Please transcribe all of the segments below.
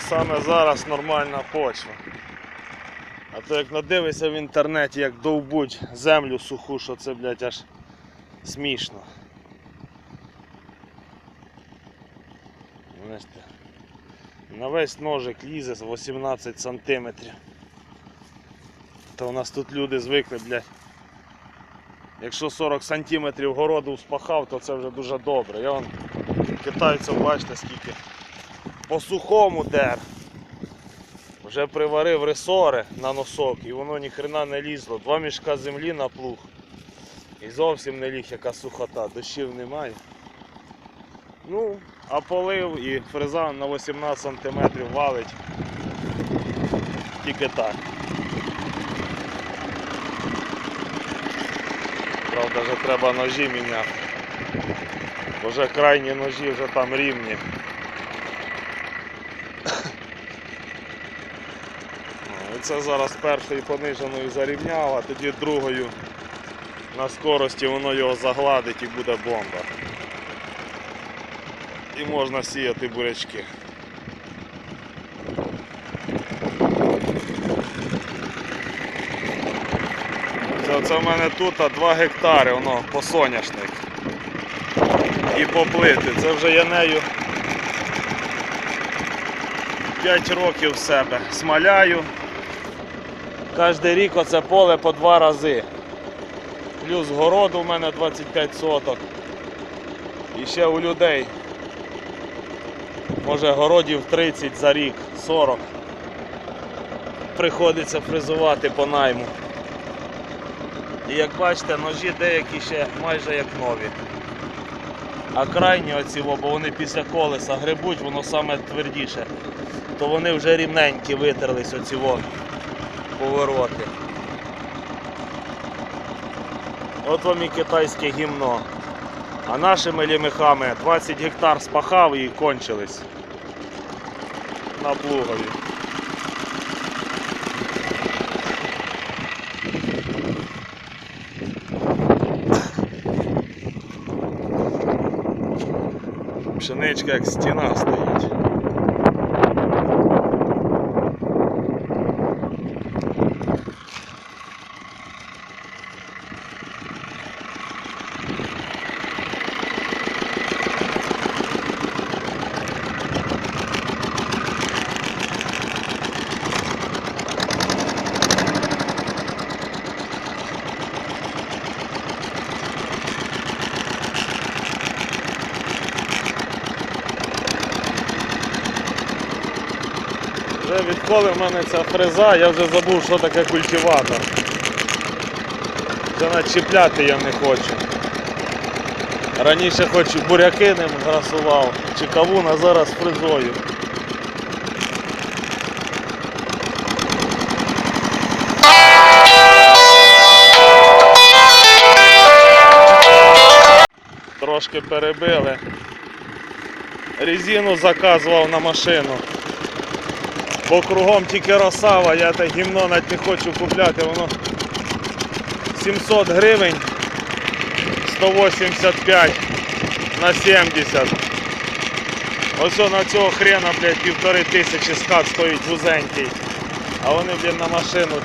Саме зараз нормальна почва. А то як надивишся в інтернеті, як довбуть землю суху, що це, блядь, аж смішно. На весь ножик лізе з 18 сантиметрів. То у нас тут люди звикли, блядь. Якщо 40 сантиметрів городу спахав, то це вже дуже добре. Я вон китайців бачите скільки по сухому дер. Вже приварив ресори на носок і воно ніхрена не лізло. Два мішка землі на плуг. І зовсім не ліг яка сухота, дощів немає. Ну, а полив і фреза на 18 см валить. Тільки так. Правда, вже треба ножі міняти. Бо вже крайні ножі вже там рівні. Ну, І це зараз першою пониженою зарівняв, а тоді другою на скорості воно його загладить і буде бомба. І можна сіяти бурячки. Це, це в мене тут 2 гектари, воно по соняшник. І поплити. Це вже я нею 5 років в себе смаляю. Кожен рік оце поле по два рази. Плюс городу у мене 25 соток. І ще у людей. Може городів 30 за рік, 40. Приходиться фрезувати по найму. І як бачите, ножі деякі ще майже як нові. А крайні оці, бо вони після колеса грибуть, воно саме твердіше. То вони вже рівненькі витерлись оці во повороти. От вам і китайське гімно. А нашими лімехами 20 гектар спахав і кончились на плугові. Пшеничка як стіна стоїть. Вже відколи в мене ця фреза, я вже забув, що таке культиватор. Вже начіпляти я не хочу. Раніше хоч буряки ним грасував, чи кавун, а зараз фрезою. Трошки перебили. Резину заказував на машину. Бо кругом тільки росава, я те гімно навіть не хочу купляти, воно 700 гривень 185 на 70. Ось на цього хрена, блядь, півтори тисячі скат стоїть вузенький. А вони, блядь, на машину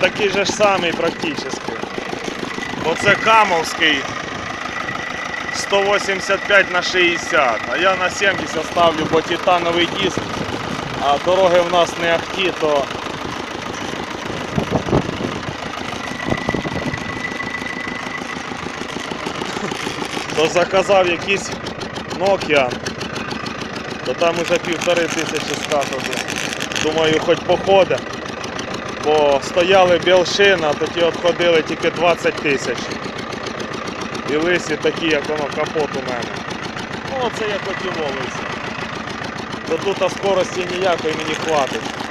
такий же ж самий практично. Оце Камовський 185 на 60, а я на 70 ставлю, бо титановий диск а дороги в нас не ахті, то то заказав якийсь Nokia, то там уже півтори тисячі скату. Думаю, хоч походить. Бо стояли білшина, тоді відходили тільки 20 тисяч. І лисі такі, як воно капот у мене. Ну оце я хотів лисі. То тут скорості ніякої мені хватить.